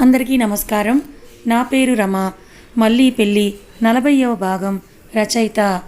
అందరికీ నమస్కారం. నా పేరు రమ. మళ్ళీ పెళ్ళి నలభైవ భాగం రచయిత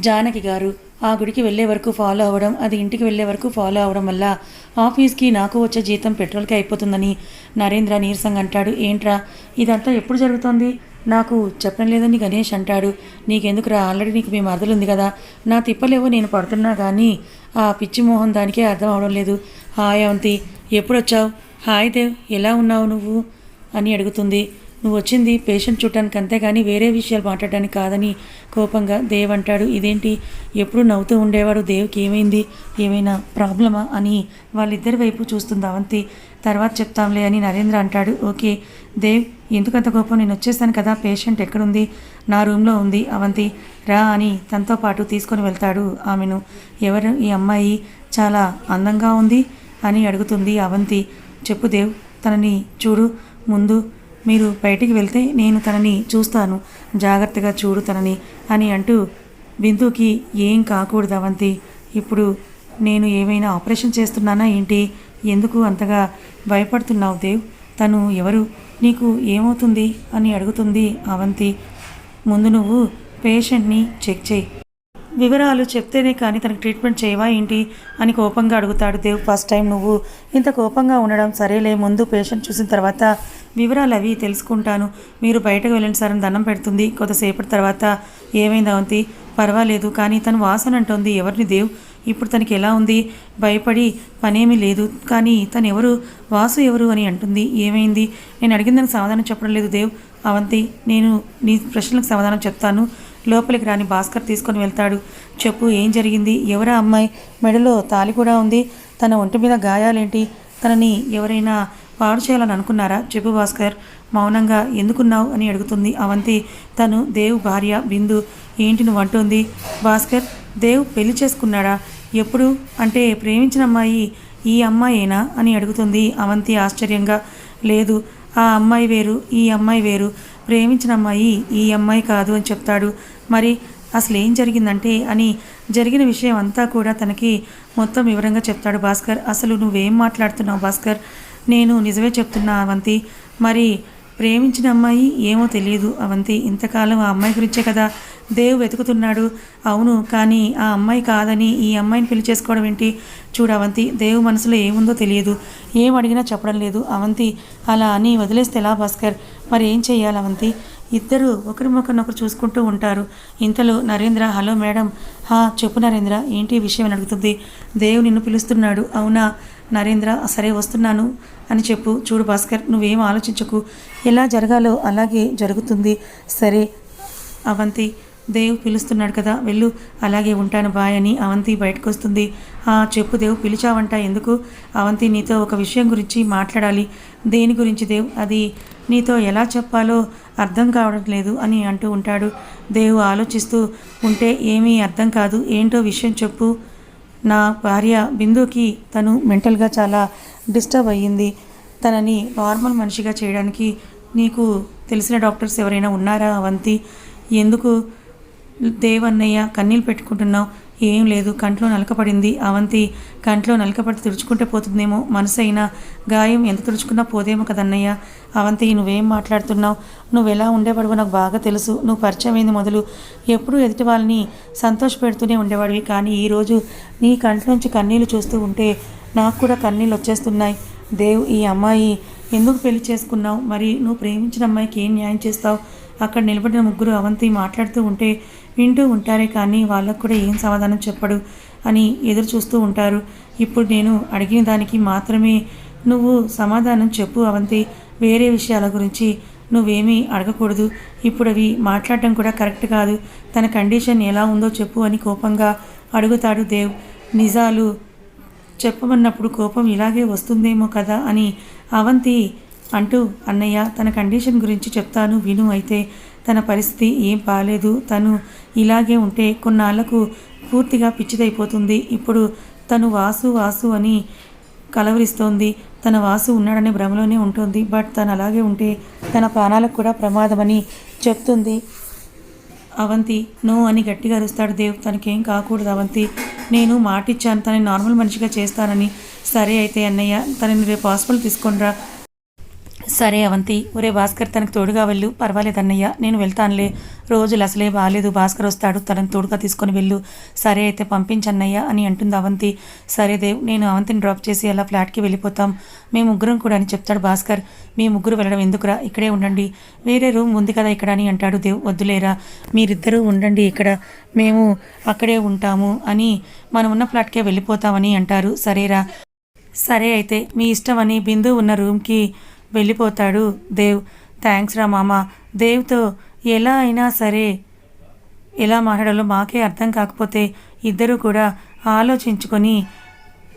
జానకి గారు. ఆ గుడికి వెళ్ళే వరకు ఫాలో అవ్వడం అది ఇంటికి వెళ్ళే వరకు ఫాలో అవ్వడం వల్ల ఆఫీస్కి నాకు వచ్చే జీతం పెట్రోల్కి అయిపోతుందని నరేంద్ర నీరసంగా అంటాడు. ఏంట్రా? ఇదంతా ఎప్పుడు జరుగుతోంది? నాకు చెప్పడం లేదని గణేష్ అంటాడు. నీకెందుకురా? ఆల్రెడీ నీకు మీ మరదలు ఉంది కదా. నా తిప్పలేవో నేను పడుతున్నా కానీ ఆ పిచ్చి మోహన్ దానికే అర్థం అవడం లేదు. హాయ్ అవంతి ఎప్పుడొచ్చావు? హాయ్ దేవ్. ఎలా ఉన్నావు నువ్వు? అని అడుగుతుంది. నువ్వు వచ్చింది పేషెంట్ చూడటానికి అంతేగాని వేరే విషయాలు మాట్లాడడానికి కాదని కోపంగా దేవ్ అంటాడు. ఇదేంటి? ఎప్పుడు నవ్వుతూ ఉండేవాడు దేవ్కి ఏమైంది? ఏమైనా ప్రాబ్లమా? అని వాళ్ళిద్దరి వైపు చూస్తుంది అవంతి. తర్వాత చెప్తాంలే అని నరేంద్ర అంటాడు. ఓకే దేవ్ ఎందుకంత కోపం? నేను వచ్చేసాను కదా పేషెంట్ ఎక్కడుంది? నా రూమ్లో ఉంది. అవంతి రా అని తనతో పాటు తీసుకొని వెళ్తాడు ఆమెను. ఎవరు? ఈ అమ్మాయి చాలా అందంగా ఉంది? అని అడుగుతుంది అవంతి. చెప్పు దేవ్ తనని చూడు. ముందు మీరు బయటికి వెళ్తే నేను తనని చూస్తాను. జాగ్రత్తగా చూడు తనని అని అంటూ బిందుకి ఏం కాకూడదు అవంతి. ఇప్పుడు నేను ఏమైనా ఆపరేషన్ చేస్తున్నానా ఏంటి? ఎందుకు అంతగా భయపడుతున్నావు దేవ్? తను ఎవరు? నీకు ఏమవుతుంది అని అడుగుతుంది అవంతి. ముందు నువ్వు పేషెంట్ని చెక్ చేయి. వివరాలు చెప్తేనే కానీ తనకు ట్రీట్మెంట్ చేయవా ఏంటి అని కోపంగా అడుగుతాడు దేవ్. ఫస్ట్ టైం నువ్వు ఇంత కోపంగా ఉండడం సరేలే ముందు పేషెంట్ చూసిన తర్వాత వివరాలు అవి తెలుసుకుంటాను. మీరు బయటకు వెళ్ళండి సార్ అని దండం పెడుతుంది. కొద్దిసేపటి తర్వాత ఏమైంది అవంతి? పర్వాలేదు కానీ తను వాసన అంటుంది. ఎవరిని దేవ్? ఇప్పుడు తనకి ఎలా ఉంది? భయపడి పనేమీ లేదు కానీ తను ఎవరు వాసు ఎవరు అని అంటుంది. ఏమైంది? నేను అడిగిన దానికి సమాధానం చెప్పడం లేదు దేవ్. అవంతి నేను నీ ప్రశ్నలకు సమాధానం చెప్తాను. లోపలికి రాని భాస్కర్ తీసుకొని వెళ్తాడు. చెప్పు ఏం జరిగింది? ఎవరా అమ్మాయి? మెడలో తాలి కూడా ఉంది. తన ఒంటి మీద గాయాలేంటి? తనని ఎవరైనా పాడు చేయాలని అనుకున్నారా? చెప్పు భాస్కర్. మౌనంగా ఎందుకున్నావు? అని అడుగుతుంది అవంతి. తను దేవు భార్య బిందు ఏంటి నువ్వు? అంటుంది. భాస్కర్ దేవ్ పెళ్ళి చేసుకున్నాడా? ఎప్పుడు? అంటే ప్రేమించిన అమ్మాయి ఈ అమ్మాయేనా? అని అడుగుతుంది అవంతి ఆశ్చర్యంగా. లేదు ఆ అమ్మాయి వేరు ఈ అమ్మాయి వేరు. ప్రేమించిన అమ్మాయి ఈ అమ్మాయి కాదు అని చెప్తాడు. మరి అసలు ఏం జరిగిందంటే అని జరిగిన విషయం అంతా కూడా తనకి మొత్తం వివరంగా చెప్తాడు భాస్కర్. అసలు నువ్వేం మాట్లాడుతున్నావు భాస్కర్? నేను నిజమే చెప్తున్నా అవంతి. మరి ప్రేమించిన అమ్మాయి ఏమో తెలియదు అవంతి. ఇంతకాలం ఆ అమ్మాయి గురించే కదా దేవ్ వెతుకుతున్నాడు. అవును కానీ ఆ అమ్మాయి కాదని ఈ అమ్మాయిని పెళ్ళి చేసుకోవడం ఏంటి? చూడు అవంతి దేవ్ మనసులో ఏముందో తెలియదు. ఏం అడిగినా చెప్పడం లేదు. అవంతి అలా అని వదిలేస్తే ఎలా భాస్కర్? మరి ఏం చెయ్యాలి అవంతి? ఇద్దరు ఒకరినొకరినొకరు చూసుకుంటూ ఉంటారు. ఇంతలో నరేంద్ర హలో మేడం. హా చెప్పు నరేంద్ర ఏంటి విషయం? అని అడుగుతుంది. దేవు నిన్ను పిలుస్తున్నాడు. అవునా? నరేంద్ర సరే వస్తున్నాను. అని చెప్పు. చూడు భాస్కర్ నువ్వేం ఆలోచించకు. ఎలా జరగాలో అలాగే జరుగుతుంది. సరే అవంతి దేవ్ పిలుస్తున్నాడు కదా వెళ్ళు అలాగే ఉంటాను బాయ్ అని అవంతి బయటకు వస్తుంది చెప్పు దేవ్ పిలిచావంట. ఎందుకు? అవంతి నీతో ఒక విషయం గురించి మాట్లాడాలి. దేని గురించి దేవ్? అది నీతో ఎలా చెప్పాలో అర్థం కావడం లేదు అని అంటూ ఉంటాడు. దేవు ఆలోచిస్తూ ఉంటే ఏమీ అర్థం కాదు. ఏంటో విషయం చెప్పు. నా భార్య బిందుకి తను మెంటల్గా చాలా డిస్టర్బ్ అయ్యింది. తనని నార్మల్ మనిషిగా చేయడానికి నీకు తెలిసిన డాక్టర్స్ ఎవరైనా ఉన్నారా అవంతి? ఎందుకు? దేవన్నయ్య కన్నీళ్ళు పెట్టుకుంటున్నావు. ఏం లేదు కంట్లో నలకపడింది. అవంతి కంట్లో నలకపడి తుడుచుకుంటే పోతుందేమో మనసు అయినా గాయం ఎంత తుడుచుకున్నా పోదేమో కదన్నయ్య. అవంతి నువ్వేం మాట్లాడుతున్నావు? నువ్వు ఎలా ఉండేవాడివో నాకు బాగా తెలుసు. నువ్వు పరిచయం అయింది మొదలు. ఎప్పుడూ ఎదుటి వాళ్ళని సంతోషపెడుతూనే ఉండేవాడివి. కానీ ఈరోజు నీ కంట్లోంచి కన్నీళ్ళు చూస్తూ ఉంటే నాకు కూడా కన్నీళ్ళు వచ్చేస్తున్నాయి. దేవ్ ఈ అమ్మాయి ఎందుకు పెళ్ళి చేసుకున్నావు? మరి నువ్వు ప్రేమించిన అమ్మాయికి ఏం న్యాయం చేస్తావు? అక్కడ నిలబడిన ముగ్గురు అవంతి మాట్లాడుతూ ఉంటే వింటూ ఉంటారే కానీ వాళ్ళకు కూడా ఏం సమాధానం చెప్పడు అని ఎదురు చూస్తూ ఉంటారు. ఇప్పుడు నేను అడిగిన దానికి మాత్రమే నువ్వు సమాధానం చెప్పు అవంతి. వేరే విషయాల గురించి నువ్వేమీ అడగకూడదు. ఇప్పుడు అవి మాట్లాడటం కూడా కరెక్ట్ కాదు. తన కండిషన్ ఎలా ఉందో చెప్పు అని కోపంగా అడుగుతాడు దేవ్. నిజాలు చెప్పమన్నప్పుడు కోపం ఇలాగే వస్తుందేమో కదా అని అవంతి అంటూ అన్నయ్య తన కండిషన్ గురించి చెప్తాను విను అయితే. తన పరిస్థితి ఏం బాలేదు. తను ఇలాగే ఉంటే కొన్నాళ్ళకు పూర్తిగా పిచ్చిదైపోతుంది. ఇప్పుడు తను వాసు వాసు అని కలవరిస్తోంది. తన వాసు ఉన్నాడనే భ్రమలోనే ఉంటుంది. బట్ తను అలాగే ఉంటే తన ప్రాణాలకు కూడా ప్రమాదమని చెప్తుంది అవంతి. నో అని గట్టిగా అరుస్తాడు దేవ్. తనకేం కాకూడదు అవంతి. నేను మాటిచ్చాను. తనని నార్మల్ మనిషిగా చేస్తానని. సరే అయితే అన్నయ్య. తనని రేపు హాస్పిటల్ తీసుకొనిరా సరే అవంతి. ఒరే భాస్కర్ తనకు తోడుగా వెళ్ళు. పర్వాలేదు అన్నయ్య నేను వెళ్తానులే. రోజులు అసలే బాగాలేదు భాస్కర్ వస్తాడు తనని తోడుగా తీసుకొని వెళ్ళు. సరే అయితే పంపించన్నయ్య అని అంటుంది అవంతి. సరే దేవ్ నేను అవంతిని డ్రాప్ చేసి అలా ఫ్లాట్కి వెళ్ళిపోతాం. మేము ముగ్గురం కూడా అని చెప్తాడు భాస్కర్. మీ ముగ్గురు వెళ్ళడం ఎందుకురా? ఇక్కడే ఉండండి. వేరే రూమ్ ఉంది కదా ఇక్కడ అని అంటాడు దేవ్. వద్దులేరా మీరిద్దరూ ఉండండి ఇక్కడ. మేము అక్కడే ఉంటాము అని మనం ఉన్న ఫ్లాట్కే వెళ్ళిపోతామని అంటారు. సరేరా. సరే అయితే మీ ఇష్టం అని బిందు ఉన్న రూమ్కి వెళ్ళిపోతాడు. దేవ్ థ్యాంక్స్ రా మామ. దేవ్తో ఎలా అయినా సరే ఎలా మాట్లాడాలో మాకే అర్థం కాకపోతే ఇద్దరూ కూడా ఆలోచించుకొని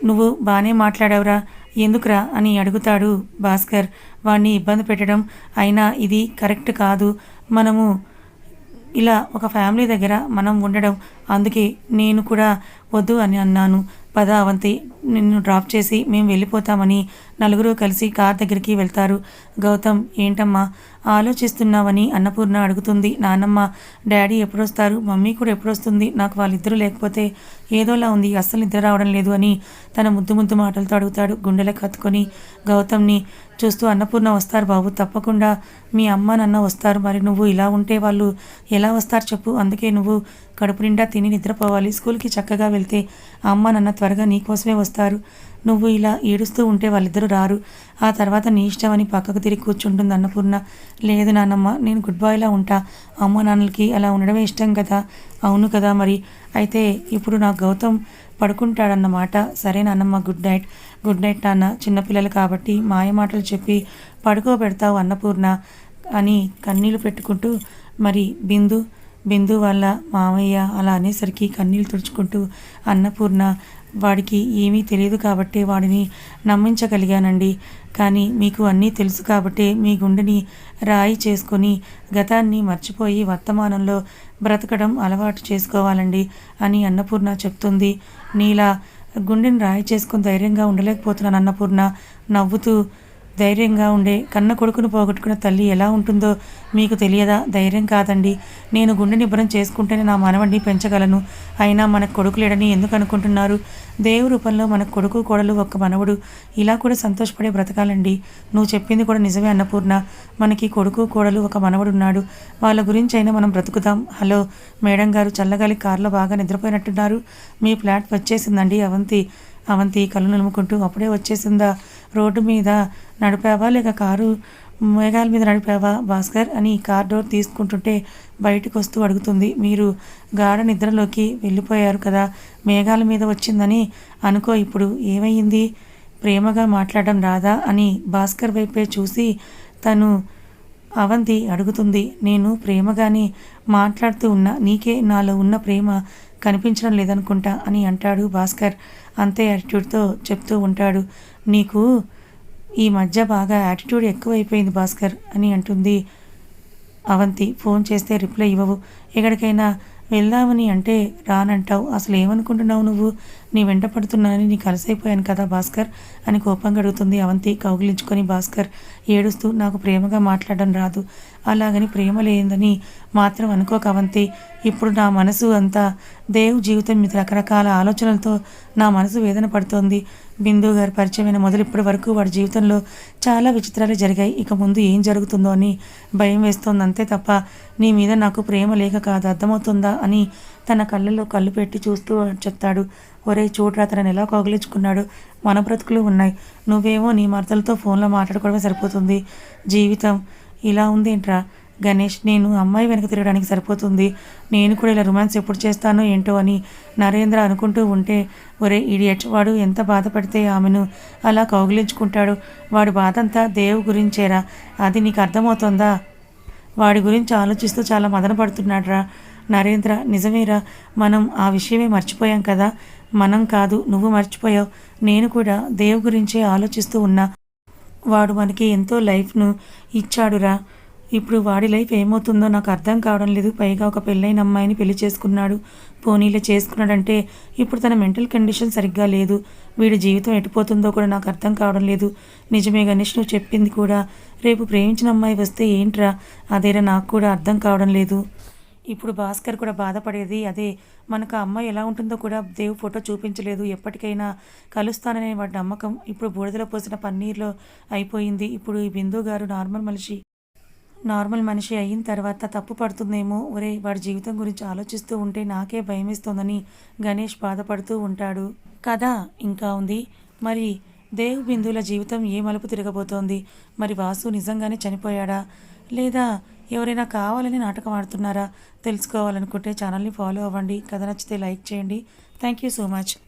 నువ్వు బాగానే మాట్లాడావురా. ఎందుకురా? అని అడుగుతాడు భాస్కర్. వాణ్ణి ఇబ్బంది పెట్టడం అయినా ఇది కరెక్ట్ కాదు. మనము ఇలా ఒక ఫ్యామిలీ దగ్గర మనం ఉండడం అందుకే నేను కూడా వద్దు అని అన్నాను. పద అవంతి నిన్ను డ్రాప్ చేసి మేము వెళ్ళిపోతామని నలుగురు కలిసి కార్ దగ్గరికి వెళ్తారు. గౌతమ్ ఏంటమ్మా ఆలోచిస్తున్నావని అన్నపూర్ణ అడుగుతుంది. నానమ్మ డాడీ ఎప్పుడొస్తారు? మమ్మీ కూడా ఎప్పుడొస్తుంది? నాకు వాళ్ళిద్దరూ లేకపోతే ఏదోలా ఉంది. అస్సలు నిద్ర రావడం లేదు అని తన ముద్దు ముద్దు మాటలతో అడుగుతాడు గుండెలకు కత్తుకొని. గౌతమ్ని చూస్తూ అన్నపూర్ణ వస్తారు బాబు తప్పకుండా. మీ అమ్మ నాన్న వస్తారు. మరి నువ్వు ఇలా ఉంటే వాళ్ళు ఎలా వస్తారు చెప్పు. అందుకే నువ్వు కడుపు నిండా తిని నిద్రపోవాలి. స్కూల్కి చక్కగా వెళ్తే అమ్మ నాన్న త్వరగా నీకోసమే వస్తారు. నువ్వు ఇలా ఏడుస్తూ ఉంటే వాళ్ళిద్దరూ రారు. ఆ తర్వాత నీ ఇష్టం అని పక్కకు తిరిగి కూర్చుంటుంది అన్నపూర్ణ. లేదు నాన్నమ్మ నేను గుడ్ బాయ్లా ఉంటా. అమ్మ నాన్నలకి అలా ఉండడమే ఇష్టం కదా. అవును కదా మరి. అయితే ఇప్పుడు నా గౌతమ్ పడుకుంటాడన్నమాట. సరే నాన్నమ్మ గుడ్ నైట్. గుడ్ నైట్ నాన్న. చిన్నపిల్లలు కాబట్టి మాయ మాటలు చెప్పి పడుకోబెడతావు అన్నపూర్ణ అని కన్నీళ్ళు పెట్టుకుంటూ మరి బిందు బిందు వాళ్ళ మామయ్య అలా అనేసరికి కన్నీళ్ళు తుడుచుకుంటూ అన్నపూర్ణ వాడికి ఏమీ తెలియదు కాబట్టి వాడిని నమ్మించగలిగానండి. కానీ మీకు అన్నీ తెలుసు కాబట్టి మీ గుండెని రాయి చేసుకొని గతాన్ని మర్చిపోయి వర్తమానంలో బ్రతకడం అలవాటు చేసుకోవాలండి అని అన్నపూర్ణ చెప్తుంది. నీలా గుండెని రాయి చేసుకుని ధైర్యంగా ఉండలేకపోతున్నాను అన్నపూర్ణ నవ్వుతూ ధైర్యంగా ఉండే కన్న కొడుకును పోగొట్టుకున్న తల్లి ఎలా ఉంటుందో మీకు తెలియదా? ధైర్యం కాదండి. నేను గుండె నిబ్బరం చేసుకుంటేనే నా మనవడిని పెంచగలను. అయినా మనకు కొడుకు లేడని ఎందుకు అనుకుంటున్నారు? దేవు రూపంలో మన కొడుకు కోడలు ఒక్క మనవడు. ఇలా కూడా సంతోషపడే బ్రతకాలండి. నువ్వు చెప్పింది కూడా నిజమే అన్నపూర్ణ. మనకి కొడుకు కోడలు ఒక మనవడు ఉన్నాడు వాళ్ళ గురించి అయినా మనం బ్రతుకుదాం. హలో మేడం గారు చల్లగాలి కారులో బాగా నిద్రపోయినట్టున్నారు. మీ ఫ్లాట్ వచ్చేసిందండి అవంతి. అవంతి కళ్ళు నలుముకుంటూ అప్పుడే వచ్చేసిందా? రోడ్డు మీద నడిపావా లేక కారు మేఘాల మీద నడిపావా? భాస్కర్ అని కార్ డోర్ తీసుకుంటుంటే బయటకు వస్తూ అడుగుతుంది. మీరు గాఢ నిద్రలోకి వెళ్ళిపోయారు కదా మేఘాల మీద వచ్చిందని అనుకో ఇప్పుడు. ఏమైంది? ప్రేమగా మాట్లాడడం రాదా అని భాస్కర్ వైపే చూసి తను అవంతి అడుగుతుంది. నేను ప్రేమగానే మాట్లాడుతూ ఉన్నా నీకే నాలో ఉన్న ప్రేమ కనిపించడం లేదనుకుంటా అని అంటాడు భాస్కర్. అంతే యాటిట్యూడ్తో చెప్తూ ఉంటాడు. నీకు ఈ మధ్య బాగా యాటిట్యూడ్ ఎక్కువైపోయింది భాస్కర్ అని అంటుంది. అవంతి ఫోన్ చేస్తే రిప్లై ఇవ్వవు. ఎక్కడికైనా వెళ్దామని అంటే రానంటావు. అసలు ఏమనుకుంటున్నావు నువ్వు? నీ వెంట పడుతున్నానని నీ కలిసైపోయాను కదా భాస్కర్? అని కోపంగా అడుగుతుంది అవంతి కౌగిలించుకొని భాస్కర్. ఏడుస్తూ నాకు ప్రేమగా మాట్లాడడం రాదు. అలాగని ప్రేమ లేదని మాత్రం అనుకోక అవంతి ఇప్పుడు నా మనసు అంతా దేవు జీవితం మీద రకరకాల ఆలోచనలతో నా మనసు వేదన పడుతోంది. బిందు గారి పరిచయమైన మొదలు ఇప్పటి వరకు వాడి జీవితంలో చాలా విచిత్రాలు జరిగాయి. ఇక ముందు ఏం జరుగుతుందో అని భయం వేస్తోంది. అంతే తప్ప నీ మీద నాకు ప్రేమ లేక కాదు అర్థమవుతుందా అని తన కళ్ళలో కళ్ళు పెట్టి చూస్తూ చెప్తాడు. ఒరే చూడరా తనని ఎలా కౌగిలించుకున్నాడు? మన బ్రతుకులు ఉన్నాయి. నువ్వేమో నీ మరదలతో ఫోన్లో మాట్లాడుకోవడమే సరిపోతుంది. జీవితం ఇలా ఉంది ఏంట్రా గణేష్ నేను అమ్మాయి వెనక తిరగడానికి సరిపోతుంది. నేను కూడా ఇలా రొమాన్స్ ఎప్పుడు చేస్తానో ఏంటో అని నరేంద్ర అనుకుంటూ ఉంటే ఒరే ఇడియట్ వాడు ఎంత బాధపడితే ఆమెను అలా కౌగిలించుకుంటాడు? వాడి బాధ అంతా దేవు గురించేరా? అది నీకు అర్థమవుతుందా? వాడి గురించి ఆలోచిస్తూ చాలా మదన పడుతున్నాడురా. నరేంద్ర నిజమేరా మనం ఆ విషయమే మర్చిపోయాం కదా? మనం కాదు నువ్వు మర్చిపోయావు. నేను కూడా దేవు గురించే ఆలోచిస్తూ ఉన్నా. వాడు మనకి ఎంతో లైఫ్ను ఇచ్చాడురా. ఇప్పుడు వాడి లైఫ్ ఏమవుతుందో నాకు అర్థం కావడం లేదు. పైగా ఒక పెళ్ళైన అమ్మాయిని పెళ్ళి చేసుకున్నాడు. పోనీలే చేసుకున్నాడంటే ఇప్పుడు తన మెంటల్ కండిషన్ సరిగ్గా లేదు. వీడి జీవితం ఎటుపోతుందో కూడా నాకు అర్థం కావడం లేదు. నిజమే గణేష్ నువ్వు చెప్పింది కూడా. రేపు ప్రేమించిన అమ్మాయి వస్తే ఏంట్రా? అదేరా నాకు కూడా అర్థం కావడం లేదు. ఇప్పుడు భాస్కర్ కూడా బాధపడేది అదే మనకు ఆ అమ్మాయి ఎలా ఉంటుందో కూడా దేవు ఫోటో చూపించలేదు ఎప్పటికైనా కలుస్తాననే వాడి నమ్మకం. ఇప్పుడు బూడిదలో పోసిన పన్నీర్లో అయిపోయింది. ఇప్పుడు ఈ బిందు గారు నార్మల్ మనిషి నార్మల్ మనిషి అయిన తర్వాత తప్పు పడుతుందేమో? ఒరే వాడి జీవితం గురించి ఆలోచిస్తూ ఉంటే నాకే భయమేస్తోందని గణేష్ బాధపడుతూ ఉంటాడు. కథ ఇంకా ఉంది. మరి దేవ్ బిందుల జీవితం ఏ మలుపు తిరగబోతోంది? మరి వాసు నిజంగానే చనిపోయాడా? లేదా ఎవరైనా కావాలని నాటకం ఆడుతున్నారా తెలుసుకోవాలనుకుంటే ఛానల్ని ఫాలో అవ్వండి. కథ నచ్చితే లైక్ చేయండి. Thank you so much.